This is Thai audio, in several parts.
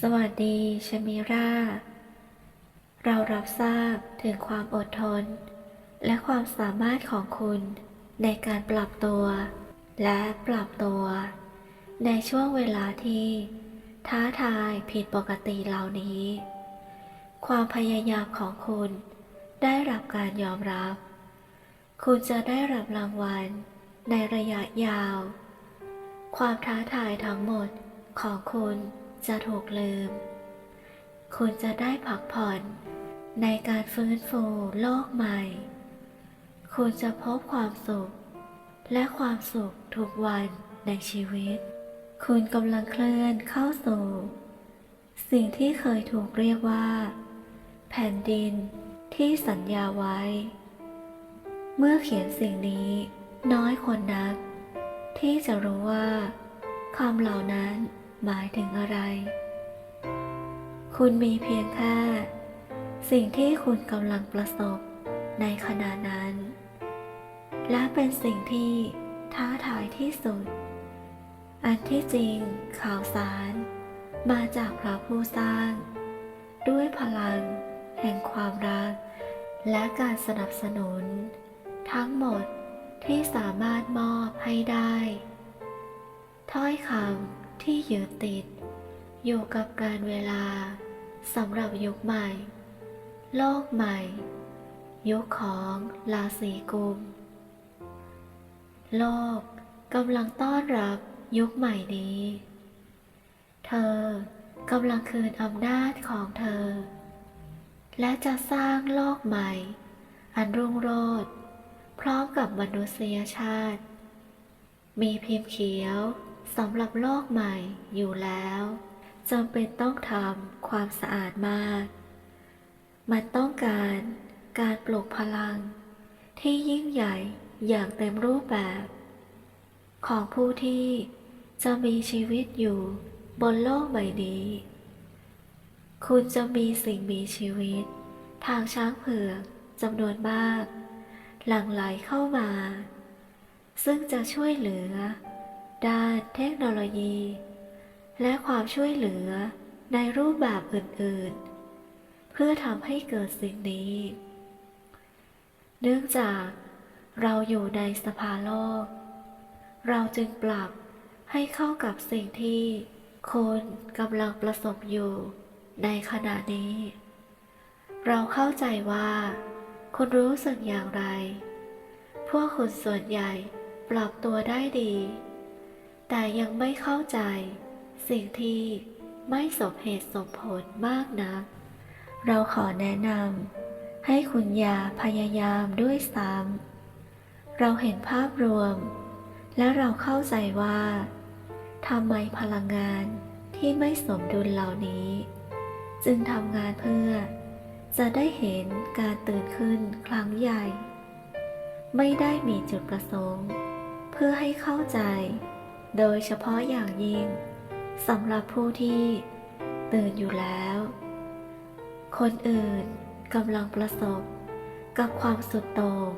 สวัสดีชมิราเรารับทราบถึงความอดทน และความสามารถของคุณในการปรับตัว และปรับตัว ในช่วงเวลาที่ ท้าทายผิดปกติเหล่านี้ ความพยายามของคุณได้รับการยอมรับ คุณจะได้รับรางวัลในระยะยาว ความท้าทายทั้งหมดของคุณ จะถูกลืม คุณจะได้พักผ่อนในการฟื้นฟูโลกใหม่ คุณจะพบความสุข และความสุขทุกวันในชีวิต คุณกำลังเคลื่อนเข้าสู่ สิ่งที่เคยถูกเรียกว่า แผ่นดินที่สัญญาไว้ เมื่อเขียนสิ่งนี้น้อยคนนัก ที่จะรู้ว่าคำเหล่านั้น หมายถึงอะไร คุณมีเพียงแค่สิ่งที่คุณกำลังประสบในขณะนั้น และเป็นสิ่งที่ท้าทายที่สุด อันที่จริงข่าวสาร มาจากพระผู้สร้าง ด้วยพลัง แห่งความรัก และการสนับสนุน ทั้งหมดที่สามารถมอบให้ได้ ถ้อยคำ ที่ยึดติด อยู่กับการเวลาสำหรับยุคใหม่ โลกใหม่ ยุคของราศีกุม โลกกำลังต้อนรับยุคใหม่นี้ เธอกำลังคืนอำนาจของเธอ และจะสร้างโลกใหม่ อันรุ่งโรจน์พร้อมกับมนุษยชาติ มีพิมพ์เขียว สำหรับโลกใหม่อยู่แล้วจำเป็นต้องทำความสะอาดมาก มันต้องการการปลุกพลัง ที่ยิ่งใหญ่อย่างเต็มรูปแบบ ของผู้ที่จะมีชีวิตอยู่บนโลกใบนี้ คุณจะมีสิ่งมีชีวิต ทางช้างเผือกจำนวนมาก หลั่งไหลเข้ามา ซึ่งจะช่วยเหลือ ด้านเทคโนโลยี และความช่วยเหลือในรูปแบบอื่นๆ เพื่อทำให้เกิดสิ่งนี้ เนื่องจากเราอยู่ในสภาโลก เราจึงปรับให้เข้ากับสิ่งที่คุณกำลังประสบอยู่ในขณะนี้ เราเข้าใจว่า คุณรู้สึกอย่างไร พวกคุณส่วนใหญ่ปรับตัวได้ดี แต่ยังไม่เข้าใจ สิ่งที่ไม่สมเหตุสมผลมากนัก เราขอแนะนำให้คุณยาพยายามด้วยซ้ำเราเห็นภาพรวม และเราเข้าใจว่าทำไมพลังงานที่ไม่สมดุลเหล่านี้ จึงทำงานเพื่อ จะได้เห็นการตื่นขึ้นครั้งใหญ่ ไม่ได้มีจุดประสงค์ เพื่อให้เข้าใจ โดยเฉพาะอย่างยิ่งสำหรับผู้ที่ตื่นอยู่แล้ว คนอื่นกำลังประสบกับความสุดโต่ง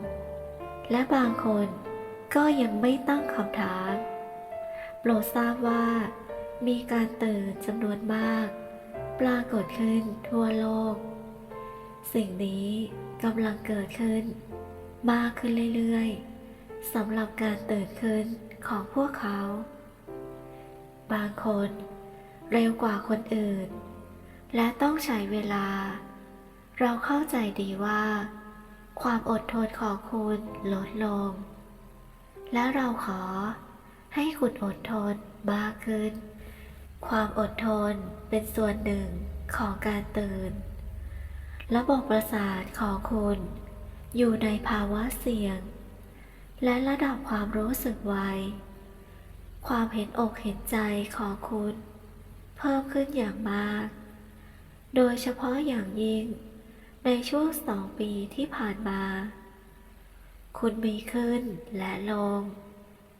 และบางคนก็ยังไม่ตั้งคำถาม โปรดทราบว่า มีการตื่นจำนวนมาก ปรากฏขึ้นทั่วโลก สิ่งนี้กำลังเกิดขึ้น มากขึ้นเรื่อยๆสำหรับการตื่นขึ้น ของพวกเขา บางคนเร็วกว่าคนอื่น และต้องใช้เวลา เราเข้าใจดีว่า ความอดทนของคุณลดลง และเราขอให้คุณอดทนมากขึ้น ความอดทนเป็นส่วนหนึ่งของการตื่น ระบบประสาทของคุณอยู่ในภาวะเสี่ยง และระดับความรู้สึกไว ความเห็นอกเห็นใจของคุณ เพิ่มขึ้นอย่างมาก โดยเฉพาะอย่างยิ่ง ในช่วงสองปีที่ผ่านมา คุณมีขึ้นและลง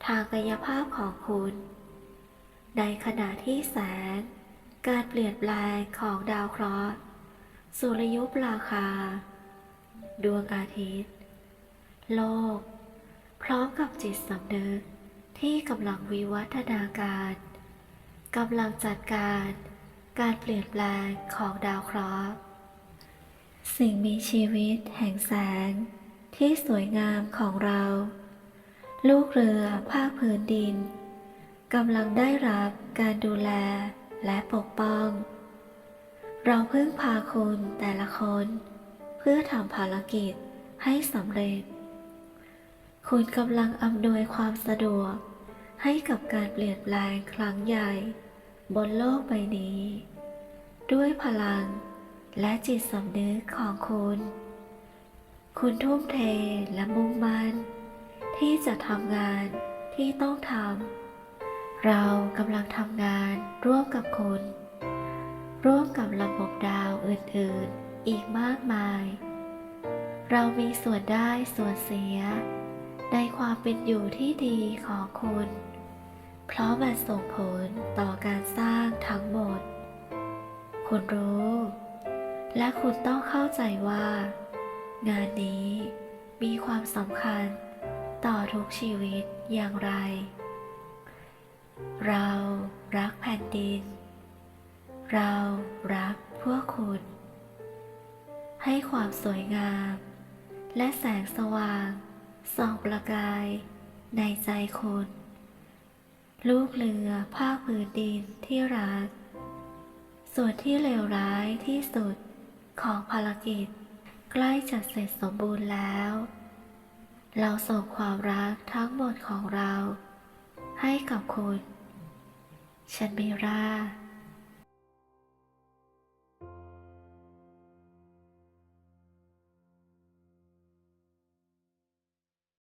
ทางกายภาพของคุณ ในขณะที่แสง การเปลี่ยนแปลงของดาวเคราะห์สุริยุปราคา ดวงอาทิตย์ โลก พร้อมกับจิตสำนึกที่กำลังวิวัฒนาการกำลังจัดการ การเปลี่ยนแปลงของดาวเคราะห์สิ่งมีชีวิตแห่งแสง ที่สวยงามของเรา ลูกเรือภาคพื้นดินกำลังได้รับการดูแลและปกป้อง เราเพิ่งพาคุณแต่ละคน เพื่อทำภารกิจให้สำเร็จ คุณกำลังอำนวยความสะดวก ให้กับการเปลี่ยนแปลงครั้งใหญ่ บนโลกใบนี้ ด้วยพลังและจิตสำนึกของคุณ คุณทุ่มเทและมุ่งมั่นที่จะทำงานที่ต้องทำ เรากำลังทำงานร่วมกับคุณ ร่วมกับระบบดาวอื่นๆ อีกมากมาย เรามีส่วนได้ส่วนเสีย ในความเป็นอยู่ที่ดีของคุณ เพราะมันส่งผลต่อการสร้างทั้งหมด คุณรู้ และคุณต้องเข้าใจว่า งานนี้มีความสำคัญต่อทุกชีวิตอย่างไร เรารักแผ่นดิน เรารักพวกคุณ ให้ความสวยงาม และแสงสว่าง ส่องประกาย ในใจคุณลูกเรือภาคพื้นดินที่รัก ส่วนที่เลวร้ายที่สุดของภารกิจ ใกล้จะเสร็จสมบูรณ์แล้ว เราส่งความรักทั้งหมดของเรา ให้กับคุณ ฉันเมรา